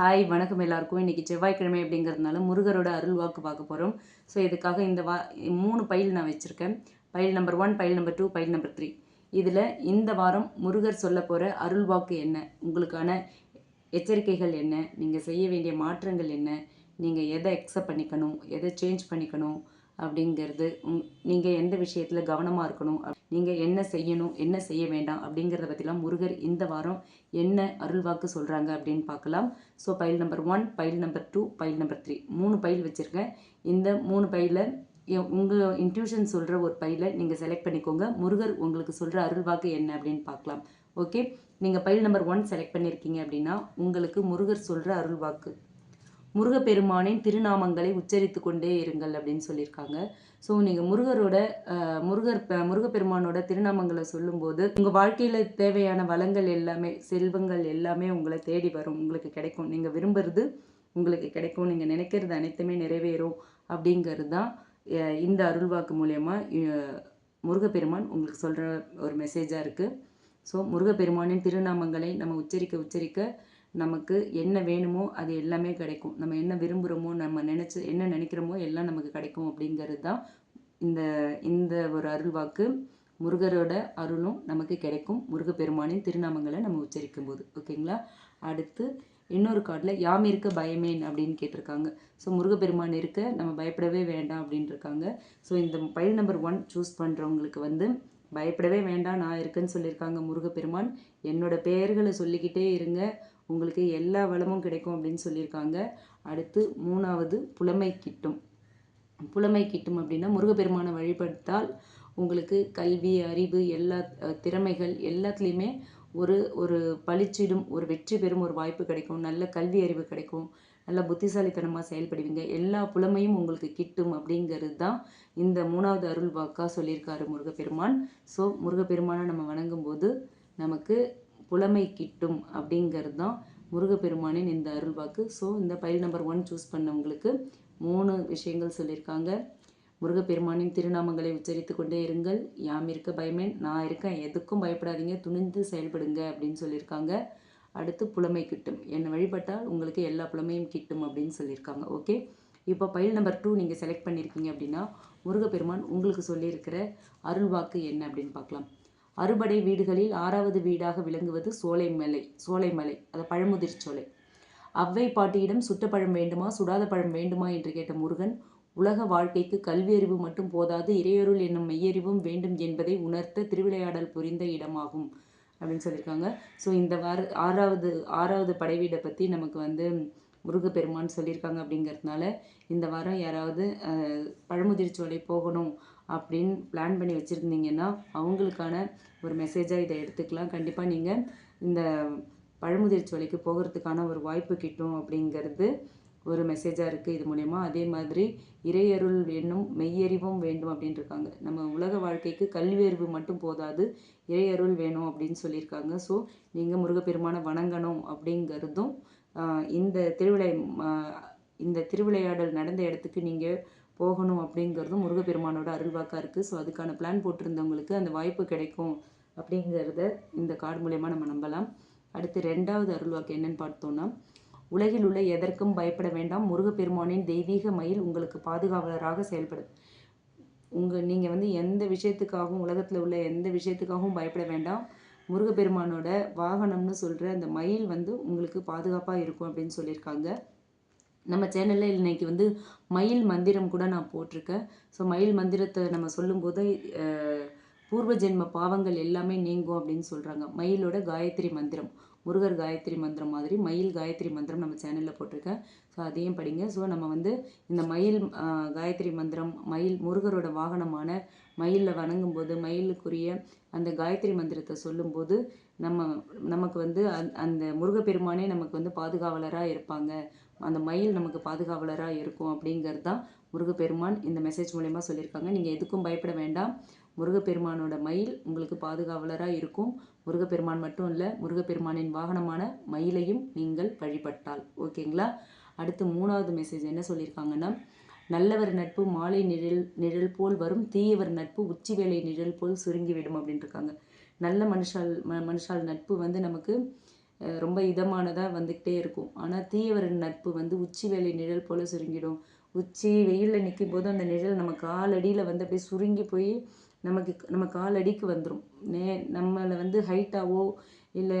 Hi வணக்கம் எல்லாருக்கும். இன்றைக்கி செவ்வாய்க்கிழமை அப்படிங்கிறதுனால முருகரோட அருள் வாக்கு பார்க்க போகிறோம் ஸோ இதுக்காக இந்த வா மூணு பயில் நான் வச்சுருக்கேன். File number one file number two file number three இதில் இந்த வாரம் முருகர் சொல்ல போகிற அருள் வாக்கு என்ன? உங்களுக்கான எச்சரிக்கைகள் என்ன? நீங்கள் செய்ய வேண்டிய மாற்றங்கள் என்ன? நீங்கள் எதை அக்செப்ட் பண்ணிக்கணும்? எதை சேஞ்ச் பண்ணிக்கணும்? அப்படிங்கிறது உங் நீங்கள் எந்த விஷயத்தில் கவனமாக இருக்கணும் நீங்கள் என்ன செய்யணும் என்ன செய்ய வேண்டாம் அப்படிங்கிறத பற்றிலாம் முருகர் இந்த வாரம் என்ன அருள்வாக்கு சொல்கிறாங்க அப்படின்னு பார்க்கலாம் so file number one file number two file number three மூணு பைல் வச்சுருக்கேன். இந்த மூணு பையில் உங்கள் இன்ட்யூஷன் சொல்கிற ஒரு பையில் நீங்கள் செலக்ட் பண்ணிக்கோங்க. முருகர் உங்களுக்கு சொல்கிற அருள்வாக்கு என்ன அப்படின்னு பார்க்கலாம் ஓகே நீங்கள் பைல் நம்பர் ஒன் செலக்ட் பண்ணியிருக்கீங்க அப்படின்னா உங்களுக்கு முருகர் சொல்கிற அருள்வாக்கு முருகப்பெருமானின் திருநாமங்களை உச்சரித்து கொண்டே இருங்கள் அப்படின்னு சொல்லியிருக்காங்க. ஸோ நீங்கள் முருகரோட முருகர் முருகப்பெருமானோட திருநாமங்களை சொல்லும்போது உங்கள் வாழ்க்கையில் தேவையான வளங்கள் எல்லாமே செல்வங்கள் எல்லாமே உங்களை தேடி வரும். உங்களுக்கு கிடைக்கும். நீங்கள் விரும்புறது உங்களுக்கு கிடைக்கும். நீங்கள் நினைக்கிறது அனைத்துமே நிறைவேறும் அப்படிங்கிறது தான் இந்த அருள்வாக்கு மூலயமா முருகப்பெருமான் உங்களுக்கு சொல்கிற ஒரு மெசேஜாக இருக்குது ஸோ முருகப்பெருமானின் திருநாமங்களை நம்ம உச்சரிக்க உச்சரிக்க நமக்கு என்ன வேணுமோ அது எல்லாமே கிடைக்கும். நம்ம என்ன விரும்புகிறோமோ நம்ம நினச்சி என்ன நினைக்கிறோமோ எல்லாம் நமக்கு கிடைக்கும் அப்படிங்கிறது தான் இந்த இந்த ஒரு அருள்வாக்கு முருகரோட அருளும் நமக்கு கிடைக்கும். முருகப்பெருமானின் திருநாமங்களை நம்ம உச்சரிக்கும் போது. ஓகேங்களா? அடுத்து இன்னொரு கார்டில் யாம் இருக்க பயமேன் அப்படின்னு கேட்டிருக்காங்க. ஸோ முருகப்பெருமான் இருக்க நம்ம பயப்படவே வேண்டாம் அப்படின்னு இருக்காங்க ஸோ இந்த பைல் நம்பர் ஒன் சூஸ் பண்ணுறவங்களுக்கு வந்து பயப்படவே வேண்டாம் நான் இருக்கேன்னு சொல்லியிருக்காங்க முருகப்பெருமான். என்னோட பெயர்களை சொல்லிக்கிட்டே இருங்க. உங்களுக்கு எல்லா வளமும் கிடைக்கும் அப்படின்னு சொல்லியிருக்காங்க. அடுத்து மூணாவது புலமை கிட்டும். புலமை கிட்டும் அப்படின்னா முருகப்பெருமானை வழிபடுத்தால் உங்களுக்கு கல்வி அறிவு எல்லா திறமைகள் எல்லாத்துலேயுமே ஒரு ஒரு பளிச்சிடும் ஒரு வெற்றி பெறும் ஒரு வாய்ப்பு கிடைக்கும். நல்ல கல்வி அறிவு கிடைக்கும். நல்ல புத்திசாலித்தனமாக செயல்படுவீங்க. எல்லா புலமையும் உங்களுக்கு கிட்டும் அப்படிங்கிறது தான் இந்த மூணாவது அருள் வாக்காக சொல்லியிருக்காரு முருகப்பெருமான். ஸோ முருகப்பெருமானை நம்ம வணங்கும் போது நமக்கு புலமை கிட்டும் அப்படிங்கிறது தான் முருகப்பெருமானின் இந்த அருள்வாக்கு ஸோ இந்த பைல் நம்பர் ஒன் சூஸ் பண்ணவங்களுக்கு மூணு விஷயங்கள் சொல்லியிருக்காங்க. முருகப்பெருமானின் திருநாமங்களை உச்சரித்து கொண்டே இருங்கள். யாம் இருக்க பயமே நான் இருக்கேன். எதுக்கும் பயப்படாதீங்க. துணிந்து செயல்படுங்க அப்படின்னு சொல்லியிருக்காங்க. அடுத்து புலமை கிட்டும். என்னை வழிபட்டால் உங்களுக்கு எல்லா புலமையும் கிட்டும் அப்படின்னு சொல்லியிருக்காங்க. ஓகே இப்போ பைல் நம்பர் டூ நீங்கள் செலக்ட் பண்ணியிருக்கீங்க அப்படின்னா முருகப்பெருமான் உங்களுக்கு சொல்லியிருக்கிற அருள்வாக்கு என்ன அப்படின்னு பார்க்கலாம். அறுபடை வீடுகளில் ஆறாவது வீடாக விளங்குவது சோலைமலை சோலைமலை அது பழமுதிர் சோலை. அவ்வை பாட்டியிடம் சுட்ட பழம் வேண்டுமா சுடாத பழம் வேண்டுமா என்று கேட்ட முருகன் உலக வாழ்க்கைக்கு கல்வி அறிவு மட்டும் போதாது இறையொருள் என்னும் மெய்யறிவும் வேண்டும் என்பதை உணர்த்த திருவிளையாடல் புரிந்த இடமாகும் அப்படின்னு சொல்லியிருக்காங்க. ஸோ இந்த வார ஆறாவது ஆறாவது படைவீடை பற்றி நமக்கு வந்து முருகப்பெருமான் சொல்லியிருக்காங்க அப்படிங்கிறதுனால இந்த வாரம் யாராவது பழமுதிர்ச்சோலை போகணும் அப்படின்னு பிளான் பண்ணி வச்சுருந்தீங்கன்னா அவங்களுக்கான ஒரு மெசேஜாக இதை எடுத்துக்கலாம். கண்டிப்பாக நீங்கள் இந்த பழமுதிர்ச்சோலைக்கு போகிறதுக்கான ஒரு வாய்ப்பு கிட்டும் அப்படிங்கிறது ஒரு மெசேஜாக இருக்குது இது மூலயமா. அதே மாதிரி இறையருள் வேணும் மெய்யறிவும் வேண்டும் அப்படின்ட்டு இருக்காங்க நம்ம உலக வாழ்க்கைக்கு கல்வி அறிவு மட்டும் போதாது இறையருள் வேணும் அப்படின்னு சொல்லியிருக்காங்க. ஸோ நீங்கள் முருகப்பெருமானை வணங்கணும் அப்படிங்கிறதும் இந்த திருவிளை இந்த திருவிளையாடல் நடந்த இடத்துக்கு நீங்கள் போகணும் அப்படிங்கிறதும் முருகப்பெருமானோட அருள்வாக்காக இருக்குது ஸோ அதுக்கான பிளான் போட்டிருந்தவங்களுக்கு அந்த வாய்ப்பு கிடைக்கும் அப்படிங்கிறத இந்த கார்டு மூலயமா நம்ம நம்பலாம். அடுத்து ரெண்டாவது அருள்வாக்கு என்னன்னு பார்த்தோன்னா உலகில் உள்ள எதற்கும் பயப்பட வேண்டாம். முருகப்பெருமானின் தெய்வீக மயில் உங்களுக்கு பாதுகாவலராக செயல்படும். உங்கள் நீங்கள் வந்து எந்த விஷயத்துக்காகவும் உலகத்தில் உள்ள எந்த விஷயத்துக்காகவும் பயப்பட வேண்டாம். முருகப்பெருமானோட வாகனம்னு சொல்கிற அந்த மயில் வந்து உங்களுக்கு பாதுகாப்பாக இருக்கும் அப்படின்னு சொல்லியிருக்காங்க. நம்ம சேனலில் இன்னைக்கு வந்து மயில் மந்திரம் கூட நான் போட்டிருக்கேன். ஸோ மயில் மந்திரத்தை நம்ம சொல்லும்போது பூர்வ ஜென்ம பாவங்கள் எல்லாமே நீங்கும் அப்படின்னு சொல்கிறாங்க மயிலோட காயத்ரி மந்திரம். முருகர் காயத்ரி மந்திரம் மாதிரி மயில் காயத்ரி மந்திரம் நம்ம சேனலில் போட்டிருக்கேன். ஸோ அதையும் படிங்க. ஸோ நம்ம வந்து இந்த மயில் காயத்ரி மந்திரம் மயில் முருகரோட வாகனமான மயிலில் வணங்கும் போது மயிலுக்குரிய அந்த காயத்ரி மந்திரத்தை சொல்லும்போது நம்ம நமக்கு வந்து அந் அந்த முருகப்பெருமானே நமக்கு வந்து பாதுகாவலராக இருப்பாங்க. அந்த மயில் நமக்கு பாதுகாவலராக இருக்கும் அப்படிங்கிறது தான் முருகப்பெருமான் இந்த மெசேஜ் மூலயமா சொல்லியிருக்காங்க. நீங்கள் எதுக்கும் பயப்பட வேண்டாம். முருகப்பெருமானோட மயில் உங்களுக்கு பாதுகாவலராக இருக்கும். முருகப்பெருமான் மட்டும் இல்லை முருகப்பெருமானின் வாகனமான மயிலையும் நீங்கள் வழிபட்டால். ஓகேங்களா? அடுத்து மூணாவது மெசேஜ் என்ன சொல்லியிருக்காங்கன்னா நல்லவர் நட்பு மாலை நிழல் நிழல் போல் வரும் தீயவர் நட்பு உச்சி வேலை நிழல் போல் சுருங்கிவிடும் அப்படின்ட்டு இருக்காங்க. நல்ல மனுஷால் ம மனுஷால் நட்பு வந்து நமக்கு ரொம்ப இதமானதாக வந்துக்கிட்டே இருக்கும். ஆனால் தீயவரின் நட்பு வந்து உச்சி வேலை நிழல் போல் சுருங்கிடும். உச்சி வெயிலில் நிற்கும் போது அந்த நிழல் நம்ம காலடியில் வந்து அப்படியே சுருங்கி போய் நமக்கு நம்ம காலடிக்கு வந்துடும் நே நம்மளை வந்து ஹைட்டாவோ இல்லை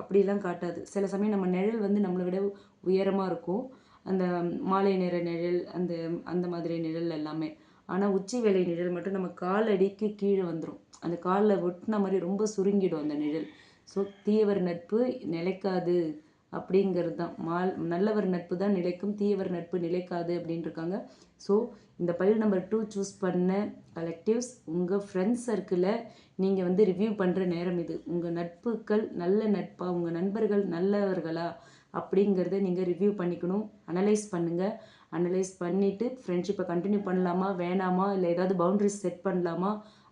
அப்படிலாம் காட்டாது. சில சமயம் நம்ம நிழல் வந்து நம்மளை விட உயரமாக இருக்கும். அந்த மாலை நேர நிழல் அந்த அந்த மாதிரி நிழல் எல்லாமே. ஆனால் உச்சி வேலை நிழல் மட்டும் நம்ம காலடிக்கு கீழே வந்துடும் அந்த காலில் ஒட்டின மாதிரி ரொம்ப சுருங்கிடும் அந்த நிழல். ஸோ தீயவர் நட்பு நிலைக்காது. அப்படிங்கிறது தான். மால் நல்லவர் நட்பு தான் நிலைக்கும் தீயவர் நட்பு நிலைக்காது அப்படின்னு இருக்காங்க ஸோ இந்த பயில் நம்பர் டூ சூஸ் பண்ண கலெக்டிவ்ஸ் உங்கள் ஃப்ரெண்ட்ஸ் சர்க்கிளை நீங்கள் வந்து ரிவ்யூ பண்ணுற நேரம் இது. உங்கள் நட்புகள் நல்ல நட்பா உங்கள் நண்பர்கள் நல்லவர்களா அப்படிங்கிறத நீங்கள் ரிவ்யூ பண்ணிக்கணும். அனலைஸ் பண்ணுங்கள் அனலைஸ் பண்ணிவிட்டு ஃப்ரெண்ட்ஷிப்பை கண்டினியூ பண்ணலாமா வேணாமா இல்லை ஏதாவது பவுண்ட்ரிஸ் செட் பண்ணலாமா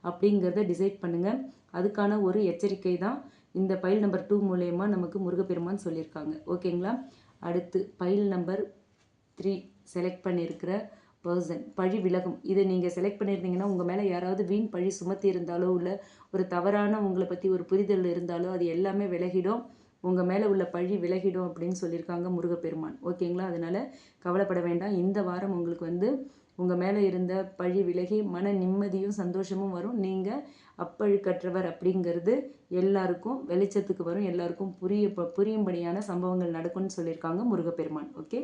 அப்படிங்கிறத டிசைட் பண்ணுங்கள் அதுக்கான ஒரு எச்சரிக்கை தான் இந்த பைல் நம்பர் டூ மூலயமா நமக்கு முருகப்பெருமான் சொல்லியிருக்காங்க. ஓகேங்களா? அடுத்து பைல் நம்பர் த்ரீ செலக்ட் பண்ணியிருக்கிற பர்சன் பழி விலகும். இதை நீங்கள் செலக்ட் பண்ணியிருந்தீங்கன்னா உங்கள் மேலே யாராவது வீண் பழி சுமத்தி இருந்தாலோ இல்லை ஒரு தவறான உங்களை பற்றி ஒரு புரிதல் இருந்தாலோ அது எல்லாமே விலகிடும். உங்கள் மேலே உள்ள பழி விலகிடும் அப்படின்னு சொல்லியிருக்காங்க முருகப்பெருமான். ஓகேங்களா? அதனால் கவலைப்பட வேண்டாம். இந்த வாரம் உங்களுக்கு வந்து உங்கள் மேலே இருந்த பழி விலகி மன நிம்மதியும் சந்தோஷமும் வரும். நீங்கள் அப்பழுக்கற்றவர் அப்படிங்கிறது எல்லாருக்கும் வெளிச்சத்துக்கு வரும். எல்லாருக்கும் புரிய புரியும்படியான சம்பவங்கள் நடக்கும்னு சொல்லியிருக்காங்க முருகப்பெருமான். ஓகே?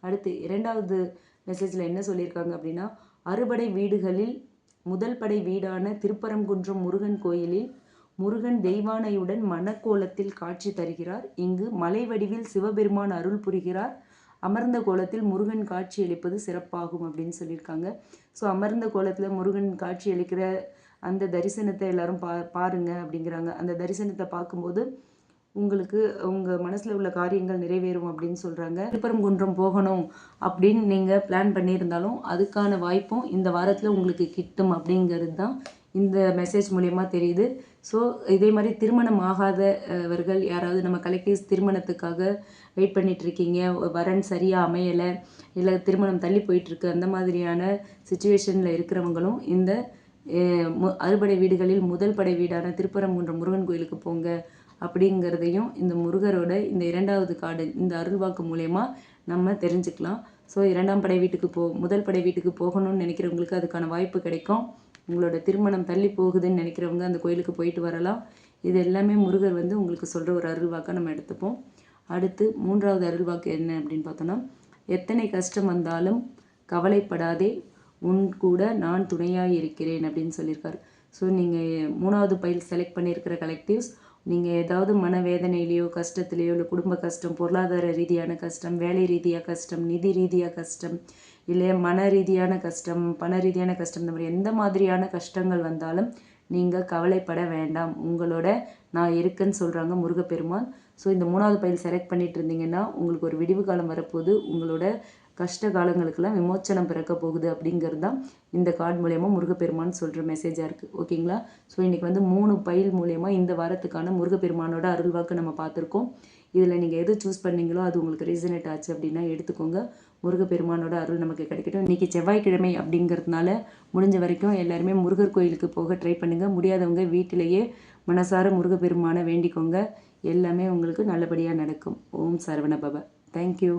அடுத்து இரண்டாவது மெசேஜில் என்ன சொல்லியிருக்காங்க அப்படின்னா அறுபடை வீடுகளில் முதல் படை வீடான திருப்பரங்குன்றம் முருகன் கோயிலில் முருகன் தெய்வானையுடன் மணக்கோலத்தில் காட்சி தருகிறார். இங்கு மலை வடிவில் சிவபெருமான் அருள் புரிகிறார். அமர்ந்த கோலத்தில் முருகன் காட்சி அளிப்பது சிறப்பாகும் அப்படின்னு சொல்லியிருக்காங்க. ஸோ அமர்ந்த கோலத்தில் முருகன் காட்சி அளிக்கிற அந்த தரிசனத்தை எல்லாரும் பா பாருங்க அப்படிங்கிறாங்க. அந்த தரிசனத்தை பார்க்கும்போது உங்களுக்கு உங்கள் மனசில் உள்ள காரியங்கள் நிறைவேறும் அப்படின்னு சொல்கிறாங்க திருப்பரங்குன்றம் போகணும் அப்படின்னு நீங்கள் பிளான் பண்ணியிருந்தாலும் அதுக்கான வாய்ப்பும் இந்த வாரத்தில் உங்களுக்கு கிட்டும் அப்படிங்கிறது தான் இந்த மெசேஜ் மூலயமா தெரியுது. ஸோ இதே மாதிரி திருமணம் ஆகாதவர்கள் யாராவது நம்ம கலெக்டிவ்ஸ் திருமணத்துக்காக வெயிட் பண்ணிகிட்ருக்கீங்க வரன் சரியாக அமையலை இல்லை திருமணம் தள்ளி போயிட்டுருக்கு அந்த மாதிரியான சுச்சுவேஷனில் இருக்கிறவங்களும் இந்த மு- அறுபடை வீடுகளில் முதல் படை வீடான திருப்பரங்குன்ற முருகன் கோயிலுக்கு போங்க அப்படிங்கிறதையும் இந்த முருகரோட இந்த இரண்டாவது கார்டு இந்த அருள்வாக்கு மூலயமா நம்ம தெரிஞ்சுக்கலாம். ஸோ இரண்டாம் படை வீட்டுக்கு போ முதல் படை வீட்டுக்கு போகணும்னு நினைக்கிறவங்களுக்கு அதுக்கான வாய்ப்பு கிடைக்கும். உங்களோட திருமணம் தள்ளி போகுதுன்னு நினைக்கிறவங்க அந்த கோயிலுக்கு போயிட்டு வரலாம். இது எல்லாமே முருகர் வந்து உங்களுக்கு சொல்கிற ஒரு அருள்வாக்காக நம்ம எடுத்துப்போம். அடுத்து மூன்றாவது அருள்வாக்கு என்ன அப்படின்னு பார்த்தோன்னா எத்தனை கஷ்டம் வந்தாலும் கவலைப்படாதே உன் கூட நான் துணையாக இருக்கிறேன் அப்படின்னு சொல்லியிருக்காரு. ஸோ நீங்கள் மூணாவது பயில் செலக்ட் பண்ணியிருக்கிற கலெக்டிவ்ஸ் நீங்கள் ஏதாவது மனவேதனையிலையோ கஷ்டத்துலையோ இல்லை குடும்ப கஷ்டம் பொருளாதார ரீதியான கஷ்டம் வேலை ரீதியாக கஷ்டம் நிதி ரீதியாக கஷ்டம் இல்லை மன ரீதியான கஷ்டம் பண ரீதியான கஷ்டம் இந்த மாதிரி எந்த மாதிரியான கஷ்டங்கள் வந்தாலும் நீங்கள் கவலைப்பட வேண்டாம். உங்களோட நான் இருக்கேன்னு சொல்கிறாங்க முருகப்பெருமான். ஸோ இந்த மூணாவது பயில் செலக்ட் பண்ணிட்டு இருந்தீங்கன்னா உங்களுக்கு ஒரு விடிவு காலம் வரப்போகுது. உங்களோட கஷ்ட காலங்களுக்கெல்லாம் விமோச்சனம் பிறக்க போகுது அப்படிங்கிறது தான் இந்த கார்டு மூலயமா முருகப்பெருமான் சொல்கிற மெசேஜாக இருக்குது ஓகேங்களா ஸோ இன்றைக்கி வந்து மூணு பயில் மூலயமா இந்த வாரத்துக்கான முருகப்பெருமானோட அருள்வாக்கு நம்ம பார்த்துருக்கோம். இதில் நீங்கள் எது சூஸ் பண்ணீங்களோ அது உங்களுக்கு ரீசனேட் ஆச்சு அப்படின்னா எடுத்துக்கோங்க. முருகப்பெருமானோட அருள் நமக்கு கிடைக்கட்டும். இன்றைக்கி செவ்வாய்க்கிழமை அப்படிங்கிறதுனால முடிஞ்ச வரைக்கும் எல்லாருமே முருகர் கோயிலுக்கு போக ட்ரை பண்ணுங்கள் முடியாதவங்க வீட்டிலேயே மனசார முருகப்பெருமானை வேண்டிக்கோங்க. எல்லாமே உங்களுக்கு நல்லபடியாக நடக்கும். ஓம் சரவண பவ. தேங்க்யூ